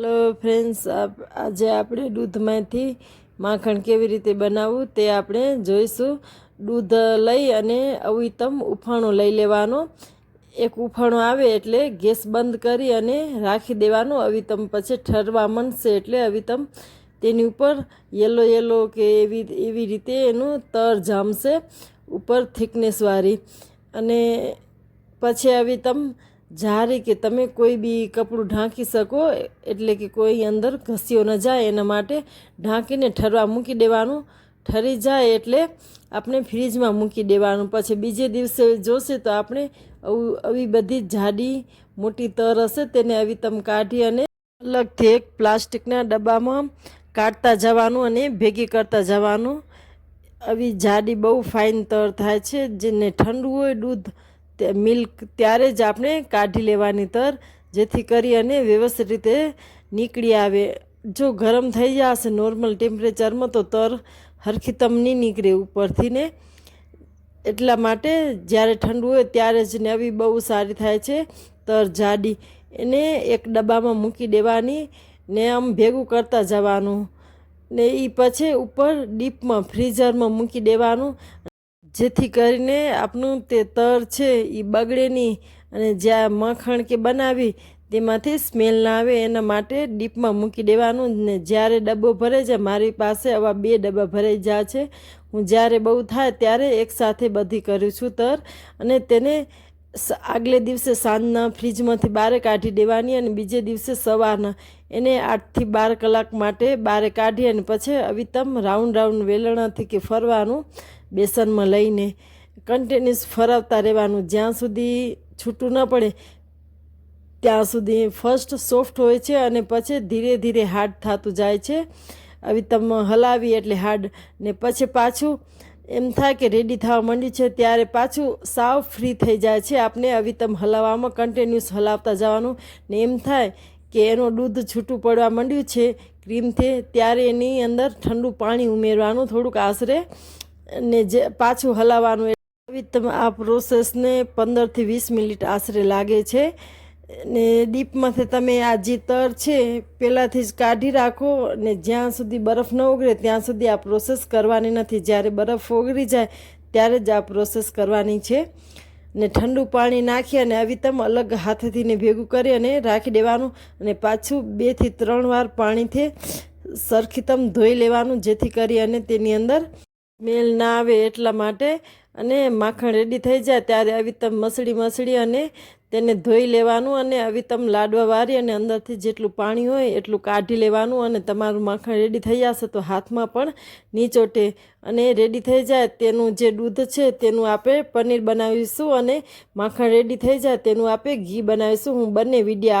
Hello friends આજે આપણે દૂધમાંથી માખણ કેવી રીતે બનાવવું તે આપણે જોઈશું. દૂધ લઈ અને અવિતમ ઉફાણો લઈ લેવાનો. એક ઉફાણો આવે એટલે ગેસ બંધ કરી અને રાખી દેવાનો. અવિતમ પછી ઠરવા મંડશે એટલે અવિતમ. તેની ઉપર યલો યલો કે એવી એવી રીતે એનું તર જામશે. ઉપર થિકનેસવાળી અને પછી આવી તમ જારી કે તમે કોઈ બી કપડું ઢાંકી શકો, એટલે કે કોઈ અંદર ઘસ્યો ન જાય એના માટે ઢાંકીને ઠરવા મૂકી દેવાનું. ઠરી જાય એટલે આપણે ફ્રીજમાં મૂકી દેવાનું. પછી બીજે દિવસે જોશે તો આપણે આવું આવી બધી જાડી મોટી તર હશે તેને આવી તમ કાઢી અને અલગથી એક પ્લાસ્ટિકના ડબ્બામાં કાઢતા જવાનું અને ભેગી કરતા જવાનું. આવી જાડી બહુ ફાઇન તર થાય છે, જેને ઠંડુ હોય દૂધ મિલ્ક ત્યારે જ આપણે કાઢી લેવાની તર, જેથી કરી અને વ્યવસ્થિત રીતે નીકળી આવે. જો ગરમ થઈ જશે નોર્મલ ટેમ્પરેચરમાં તો તર હરખી નહીં નીકળે ઉપરથી ને એટલા માટે જ્યારે ઠંડુ હોય ત્યારે જ નવી બહુ સારી થાય છે તર જાડી. એને એક ડબ્બામાં મૂકી દેવાની ને આમ ભેગું કરતા જવાનું. ને એ પછી ઉપર ડીપમાં, ફ્રીઝરમાં મૂકી દેવાનું. જેથી કરીને આપણું તે તર છે એ બગડે નહીં અને જ્યાં મખણ કે બનાવી તેમાંથી સ્મેલ ના આવે એના માટે ડીપમાં મૂકી દેવાનું ને જ્યારે ડબ્બો ભરે છે મારી પાસે આવા બે ડબ્બા ભરાઈ જાય છે. હું જ્યારે બહુ થાય ત્યારે એકસાથે બધી કરું છું તર અને તેને આગલે દિવસે સાંજના ફ્રીજમાંથી બહાર કાઢી દેવાની અને બીજે દિવસે સવારના. એને આઠથી બાર કલાક માટે બહાર કાઢી અને પછી અવિતમ રાઉન્ડ રાઉન્ડ વેલણાથી કે ફરવાનું બેસનમાં લઈને કન્ટિન્યુઅસ ફરાવતા રહેવાનું. જ્યાં સુધી છૂટું ન પડે, ત્યાં સુધી ફર્સ્ટ સોફ્ટ હોય છે અને પછી ધીરે ધીરે હાર્ડ થતું જાય છે. આવી તમે હલાવી એટલે હાર્ડ ને પછી પાછું એમ થાય કે રેડી થવા માંડ્યું છે, ત્યારે પાછું સાવ ફ્રી થઈ જાય છે. આપણે આવી તમ હલાવવામાં કન્ટિન્યુઅસ હલાવતા જવાનું ને એમ થાય કે એનું દૂધ છૂટું પડવા માંડ્યું છે ક્રીમથી ત્યારે એની અંદર ઠંડુ પાણી ઉમેરવાનું થોડુંક આશરે ને જે પાછું હલાવવાનું આવી તમે આ પ્રોસેસને પંદરથી વીસ મિનિટ આશરે લાગે છે. ને ડીપમાંથી તમે આ જે તર છે, પહેલાંથી જ કાઢી રાખો ને જ્યાં સુધી બરફ ન ઓગળે ત્યાં સુધી આ પ્રોસેસ કરવાની નથી. જ્યારે બરફ ઓગળી જાય, ત્યારે જ આ પ્રોસેસ કરવાની છે. ને ઠંડુ પાણી નાખી અને આવી તમ અલગ હાથથીને ભેગું કરી અને રાખી દેવાનું અને પાછું બેથી ત્રણ વાર પાણીથી સરખી તમ ધોઈ લેવાનું, જેથી કરી અને તેની અંદર સ્મેલ ના આવે એટલા માટે અને માખણ રેડી થઈ જાય ત્યારે આવી તમ મસળી મસળી અને તેને ધોઈ લેવાનું અને આવી તમ લાડવા વારી અને અંદરથી જેટલું પાણી હોય એટલું કાઢી લેવાનું અને તમારું માખણ રેડી થઈ જશે તો હાથમાં પણ નીચોટે અને રેડી થઈ જાય તેનું જે દૂધ છે તેનું આપણે પનીર બનાવીશું અને માખણ રેડી થઈ જાય તેનું આપણે ઘી બનાવીશું. હું બંને વીડિયો